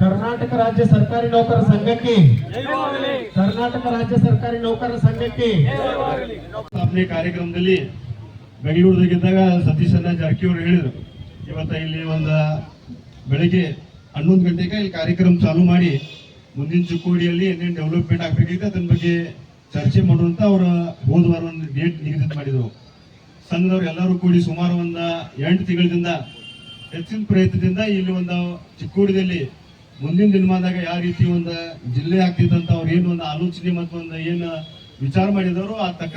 ಕರ್ನಾಟಕ ರಾಜ್ಯ ಸರ್ಕಾರಿ ನೌಕರರ ಸಂಘಕ್ಕೆ ಕರ್ನಾಟಕ ರಾಜ್ಯ ಸರ್ಕಾರಿ ನೌಕರರ ಸಂಘಕ್ಕೆ ಸ್ಥಾಪನೆ ಕಾರ್ಯಕ್ರಮದಲ್ಲಿ ಬೆಂಗಳೂರದಾಗಿದ್ದಾಗ ಸತೀಶಣ್ಣ ಜಾರಕಿಹೊಳಿ ಹೇಳಿದರು ಇವತ್ತ ಇಲ್ಲಿ ಒಂದು ಬೆಳಿಗ್ಗೆ ಹನ್ನೊಂದು ಗಂಟೆಗೆ ಇಲ್ಲಿ ಕಾರ್ಯಕ್ರಮ ಚಾಲೂ ಮಾಡಿ ಮುಂದಿನ ಚಿಕ್ಕೋಡಿಯಲ್ಲಿ ಏನೇನು ಡೆವಲಪ್ಮೆಂಟ್ ಆಗಬೇಕಿದೆ ಅದನ್ನ ಬಗ್ಗೆ ಚರ್ಚೆ ಮಾಡುವಂತ ಅವರ ಹೋದ ವಾರ ಒಂದು ಡೇಟ್ ನಿಗದಿತ ಮಾಡಿದ್ರು. ಸಂಘದವ್ರು ಎಲ್ಲರೂ ಕೂಡಿ ಸುಮಾರು ಒಂದು ಎಂಟು ತಿಂಗಳಿಂದ ಹೆಚ್ಚಿನ ಪ್ರಯತ್ನದಿಂದ ಇಲ್ಲಿ ಒಂದು ಚಿಕ್ಕೋಡಿಯಲ್ಲಿ ಮುಂದಿನ ದಿನಮಾನದಾಗ ಯಾವ ರೀತಿ ಒಂದು ಜಿಲ್ಲೆ ಆಗ್ತಿದ್ದಂತ ಅವ್ರು ಏನು ಒಂದು ಆಲೋಚನೆ ಮತ್ತು ಒಂದು ಏನು ವಿಚಾರ ಮಾಡಿದವರು, ಆ ತಕ್ಕ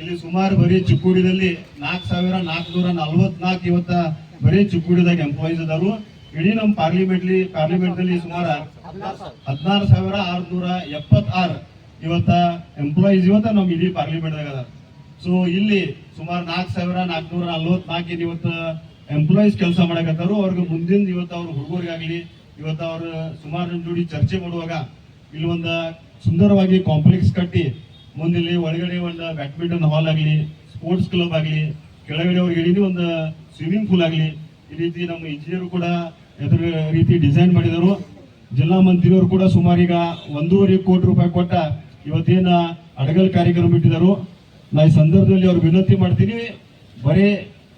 ಇಲ್ಲಿ ಸುಮಾರು ಬರೀ ಚಿಕ್ಕೂಡಿದಲ್ಲಿ ನಾಲ್ಕು ಸಾವಿರ ನಾಲ್ಕುನೂರ ನಲ್ವತ್ನಾಲ್ಕು ಇವತ್ತ ಬರೀ ಚಿಕ್ಕೂಡಿದಾಗ ಎಂಪ್ಲಾಯೀಸ್ ಅದಾರು ಇಡೀ ನಮ್ಮ ಪಾರ್ಲಿಮೆಂಟ್ಲಿ ಪಾರ್ಲಿಮೆಂಟ್ ಅಲ್ಲಿ ಸುಮಾರು ಹದಿನಾರು ಸಾವಿರ ಆರ್ನೂರ ಎಪ್ಪತ್ತಾರು ಇವತ್ತ ಎಂಪ್ಲಾಯೀಸ್ ಇವತ್ತ ನಮ್ಮ ಇಡೀ ಪಾರ್ಲಿಮೆಂಟ್ದಾಗ ಅದಾರ. ಸೊ ಇಲ್ಲಿ ಸುಮಾರು ನಾಲ್ಕು ಸಾವಿರ ನಾಲ್ಕುನೂರ ನಲ್ವತ್ನಾಲ್ಕು ಇವತ್ತು ಎಂಪ್ಲಾಯೀಸ್ ಕೆಲಸ ಮಾಡಕತ್ತಾರು. ಅವ್ರಿಗೆ ಮುಂದಿನ ಇವತ್ತು ಅವ್ರ ಹುಡುಗರಿಗಾಗ್ಲಿ ಇವತ್ತು ಅವರು ಸುಮಾರು ಜೋಡಿ ಚರ್ಚೆ ಮಾಡುವಾಗ ಇಲ್ಲಿ ಒಂದು ಸುಂದರವಾಗಿ ಕಾಂಪ್ಲೆಕ್ಸ್ ಕಟ್ಟಿ ಮುಂದಿಲ್ಲಿ ಒಳಗಡೆ ಒಂದು ಬ್ಯಾಡ್ಮಿಂಟನ್ ಹಾಲ್ ಆಗಲಿ ಸ್ಪೋರ್ಟ್ಸ್ ಕ್ಲಬ್ ಆಗಲಿ, ಕೆಳಗಡೆ ಅವ್ರಿಗೆ ಇಡೀ ಒಂದು ಸ್ವಿಮ್ಮಿಂಗ್ ಪೂಲ್ ಆಗಲಿ, ಈ ರೀತಿ ನಮ್ಮ ಇಂಜಿನಿಯರ್ ಕೂಡ ಎದುರು ರೀತಿ ಡಿಸೈನ್ ಮಾಡಿದರು. ಜಿಲ್ಲಾ ಮಂತ್ರಿಯವರು ಕೂಡ ಸುಮಾರು ಈಗ ಒಂದೂವರೆ ಕೋಟಿ ರೂಪಾಯಿ ಕೊಟ್ಟ ಇವತ್ತೇನು ಅಡಗಲ್ ಕಾರ್ಯಕ್ರಮ ಬಿಟ್ಟಿದರು ನಾ ಈ ಸಂದರ್ಭದಲ್ಲಿ ಅವ್ರು ವಿನಂತಿ ಮಾಡ್ತೀನಿ, ಬರೀ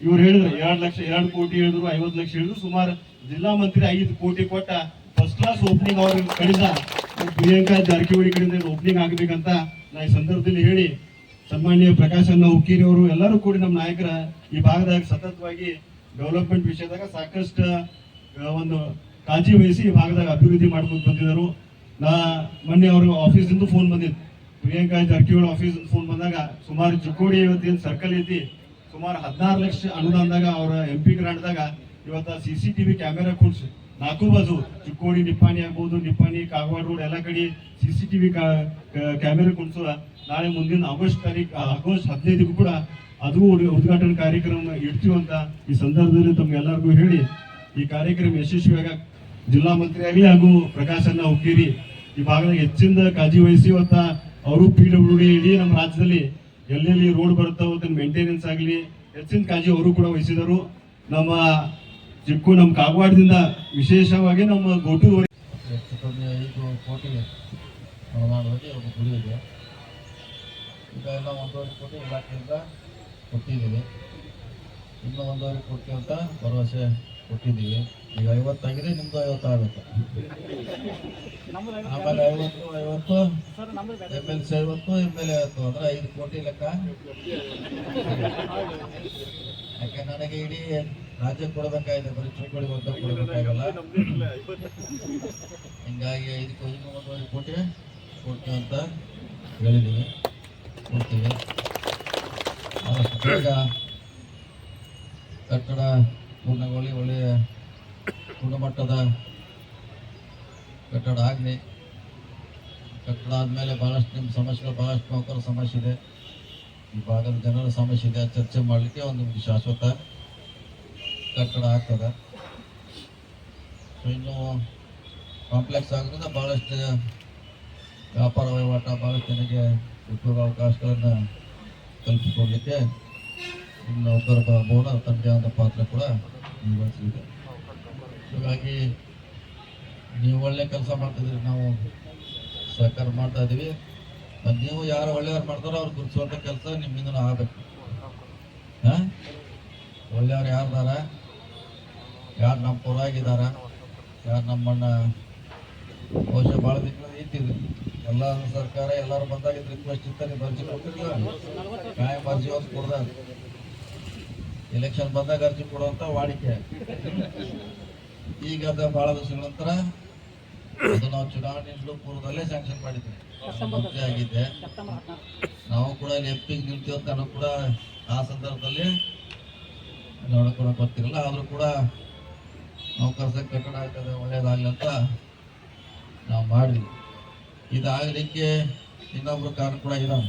ಇವ್ರು ಹೇಳಿದ್ರು, ಎರಡು ಲಕ್ಷ, ಎರಡು ಕೋಟಿ ಹೇಳಿದ್ರು, ಐವತ್ತು ಲಕ್ಷ ಹೇಳಿದ್ರು. ಸುಮಾರು ಜಿಲ್ಲಾ ಮಂತ್ರಿ ಐದು ಕೋಟಿ ಕೊಟ್ಟ ಫಸ್ಟ್ ಕ್ಲಾಸ್ ಓಪನಿಂಗ್ ಅವ್ರ ಕಳಿಸ ಪ್ರಿಯಾಂಕಾ ಜಾರಕಿಹೊಳಿ ಕಡೆಯಿಂದ ಓಪನಿಂಗ್ ಆಗ್ಬೇಕಂತ ನಾ ಈ ಸಂದರ್ಭದಲ್ಲಿ ಹೇಳಿ, ಸನ್ಮಾನ್ಯ ಪ್ರಕಾಶ್ ಅನ್ನ ಹುಕ್ಕೇರಿ ಅವರು ಎಲ್ಲರೂ ಕೂಡಿ ನಮ್ಮ ನಾಯಕರ ಈ ಭಾಗದಾಗ ಸತತವಾಗಿ ಡೆವಲಪ್ಮೆಂಟ್ ವಿಷಯದಾಗ ಸಾಕಷ್ಟು ಒಂದು ಕಾಳಜಿ ವಹಿಸಿ ಈ ಭಾಗದಾಗ ಅಭಿವೃದ್ಧಿ ಮಾಡ್ಕೊಂಡು ಬಂದಿದ್ದರು. ನಾ ಮೊನ್ನೆ ಅವರು ಆಫೀಸಿಂದ ಫೋನ್ ಬಂದಿತ್ತು. ಪ್ರಿಯಾಂಕಾ ಜಾರಕಿಹೊಳಿ ಆಫೀಸ್ ಫೋನ್ ಬಂದಾಗ ಸುಮಾರು ಚಿಕ್ಕೋಡಿ, ಇವತ್ತೇನು ಸರ್ಕಲ್ ಐತಿ. ಸುಮಾರು ಹದಿನಾರು ಲಕ್ಷ ಅನುದಾನದಾಗ ಅವರ ಎಂ ಪಿ ಗ್ರಾಂಟ್ದಾಗ ಇವತ್ತ ಸಿ ಸಿ ಟಿವಿ ಕ್ಯಾಮೆರಾ ಕೂಡ್ಸಿ. ನಾಲ್ಕು ಬಾಜು, ಚಿಕ್ಕೋಡಿ, ನಿಪ್ಪಾಣಿ ಆಗ್ಬೋದು, ನಿಪ್ಪಾಣಿ ಕಾಗವಾಡ ರೋಡ್ ಎಲ್ಲ ಕಡೆ ಸಿ ಸಿ ಟಿವಿ ಕ್ಯಾಮೆರಾ ಕುಣಿಸೋ ನಾಳೆ ಮುಂದಿನ ಆಗಸ್ಟ್ ತಾರೀಕು ಆಗಸ್ಟ್ ಹದಿನೈದಿಗೂ ಕೂಡ ಅದು ಉದ್ಘಾಟನೆ ಕಾರ್ಯಕ್ರಮ ಇಡ್ತೀವಿ ಅಂತ ಈ ಸಂದರ್ಭದಲ್ಲಿ ತಮ್ಗೆಲ್ಲರಿಗೂ ಹೇಳಿ ಈ ಕಾರ್ಯಕ್ರಮ ಯಶಸ್ವಿಯಾಗ ಜಿಲ್ಲಾ ಮಂತ್ರಿ ಆಗಲಿ ಹಾಗೂ ಪ್ರಕಾಶ್ ಅಣ್ಣ ಹುಕ್ಕೇರಿ ಈ ಭಾಗದಾಗ ಹೆಚ್ಚಿಂದ ಕಾಳಜಿ ವಹಿಸಿ ಇವತ್ತ ಅವರು ಪಿ ಡಬ್ಲ್ಯೂ ಡಿ ಇಡೀ ನಮ್ಮ ರಾಜ್ಯದಲ್ಲಿ ಎಲ್ಲೆಲ್ಲಿ ರೋಡ್ ಬರ್ತಾವ ಅದನ್ನ ಮೇಂಟೆನೆನ್ಸ್ ಆಗಲಿ, ಹೆಚ್ಚಿನ ಕಾಳಜಿ ಅವರು ಕೂಡ ವಹಿಸಿದರು. ನಮ್ಮ ಚಿಕ್ಕು ನಮ್ಮ ಕಾಗವಾಡದಿಂದ ವಿಶೇಷವಾಗಿ ನಮ್ಮ ಗೋಟು ಹೆಚ್ಚು ಕಮ್ಮಿ ಐದು ಕೋಟಿ ಒಂದು ಗುಡಿ ಇದೆ ಈಗ ಎಲ್ಲ ಒಂದೂವರೆ ಕೋಟಿ ಇಲಾಖೆಯಿಂದ ಕೊಟ್ಟಿದ್ದೀವಿ. ಇನ್ನೂ ಒಂದೂವರೆ ಕೋಟಿ ಅಂತ ಭರವಸೆ ಕೊಟ್ಟಿದ್ದೀವಿ. ಈಗ ಐವತ್ತಾಗಿದೆ ನಿಮ್ದು ಐವತ್ತು ಆಗುತ್ತೆ. ಆಮೇಲೆ ಐವತ್ತು ಐವತ್ತು ಎಂ ಎಲ್ ಸಿ ಐವತ್ತು ಎಂ ಎಲ್ ಎ ಐವತ್ತು. ಅಂದ್ರೆ ಐದು ಕೋಟಿ ಲೆಕ್ಕ. ಯಾಕೆ, ನನಗೆ ಇಡೀ ರಾಜ್ಯ ಕೊಡಬೇಕಾಗಿದೆ, ಬರೀ ಚಿಕ್ಕಬಳ್ಳಿ ಅಂತ ಕೊಡಬೇಕಾಗಲ್ಲ. ಹಿಂಗಾಗಿ ಐದು ಇನ್ನೂ ಒಂದೂವರೆ ಕೋಟಿ ಕೊಡ್ತೀವಿ ಅಂತ ಹೇಳಿದ್ದೀವಿ. ಕೊಡ್ತೀವಿ. ಈಗ ಕಟ್ಟಡ ಪೂರ್ಣಗೊಳ್ಳಿ ಒಳ್ಳೆಯ ಗುಣಮಟ್ಟದ ಕಟ್ಟಡ ಆಗಲಿ. ಕಟ್ಟಡ ಆದಮೇಲೆ ಭಾಳಷ್ಟು ನಿಮ್ಮ ಸಮಸ್ಯೆಗಳು ಭಾಳಷ್ಟು ನೌಕರ ಸಮಸ್ಯೆ ಇದೆ. ಈ ಭಾಗದ ಜನರ ಸಮಸ್ಯೆ ಇದೆ ಚರ್ಚೆ ಮಾಡಲಿಕ್ಕೆ ಒಂದು ಶಾಶ್ವತ ಕಟ್ಟಡ ಆಗ್ತದೆ. ಸೊ ಇನ್ನು ಕಾಂಪ್ಲೆಕ್ಸ್ ಆಗೋದ್ರಿಂದ ಭಾಳಷ್ಟು ವ್ಯಾಪಾರ ವಹಿವಾಟ ಭಾಳಷ್ಟು ಜನಕ್ಕೆ ಉದ್ಯೋಗ ಅವಕಾಶಗಳನ್ನು ಕಲ್ಪಿಸಿಕೊಡ್ಲಿಕ್ಕೆ ನೌಕರ ಬೋರ್ಡ್ ತನ್ನದೇ ಆದ ಪಾತ್ರ ಕೂಡ ನಿರ್ವಹಿಸಿದೆ ಹಾಗಾಗಿ ನೀವು ಒಳ್ಳೆ ಕೆಲಸ ಮಾಡ್ತಿದ್ರಿ ನಾವು ಸಹಕಾರ ಮಾಡ್ತಾ ಇದ್ದೀವಿ. ನೀವು ಯಾರು ಒಳ್ಳೆಯವ್ರು ಮಾಡ್ತಾರೋ ಅವ್ರು ಗುರುತಿಸುವಂಥ ಕೆಲಸ ನಿಮ್ಮಿಂದ ಆಗಬೇಕು. ಹಾಂ? ಒಳ್ಳೆಯವ್ರು ಯಾರ್ದಾರ? ಯಾರು ನಮ್ಮ ಪೂರಾಗಿದ್ದಾರೆ ಯಾರು ನಮ್ಮಣ್ಣ? ಬಹುಶಃ ಭಾಳ ದಿನಗಳು ಇಟ್ಟಿದ್ರಿ ಎಲ್ಲ ಸರ್ಕಾರ ಎಲ್ಲರೂ ಬಂದಾಗ ರಿಕ್ವೆಸ್ಟ್ ಇರ್ತಾರೆ ಬರ್ಜಿ ಕೊಟ್ಟಿರಲಿಲ್ಲ ಕಾಯಂ ಬರ್ಜಿ ಒಂದು ಕೊಡ್ದ ಎಲೆಕ್ಷನ್ ಬಂದಾಗ ಅರ್ಜಿ ಕೊಡುವಂತ ವಾಡಿಕೆ ಈಗ ಭಾಳ ದಿವಸಗಳ ನಂತರ ಅದು ನಾವು ಚುನಾವಣೆ ಪೂರ್ವದಲ್ಲೇ ಸ್ಯಾಂಕ್ಷನ್ ಮಾಡಿದ್ವಿ. ಆಗಿದ್ದೆ ನಾವು ಕೂಡ ಇಲ್ಲಿ ಎಂ ಪಿಗೆ ನಿಲ್ತೀವಿ ಅಂತ ಕೂಡ ಆ ಸಂದರ್ಭದಲ್ಲಿ ನೋಡ್ಕೊಳಕ್ ಗೊತ್ತಿರಲ್ಲ. ಆದರೂ ಕೂಡ ನಾವು ಕಸ ಕಟ್ಟಡ ಆಗ್ತದೆ, ಒಳ್ಳೇದಾಗಲಿ ಅಂತ ನಾವು ಮಾಡಿದ್ವಿ. ಇದಾಗಲಿಕ್ಕೆ ಇನ್ನೊಬ್ರು ಕಾರಣ ಕೂಡ ಇದ್ದಾನೆ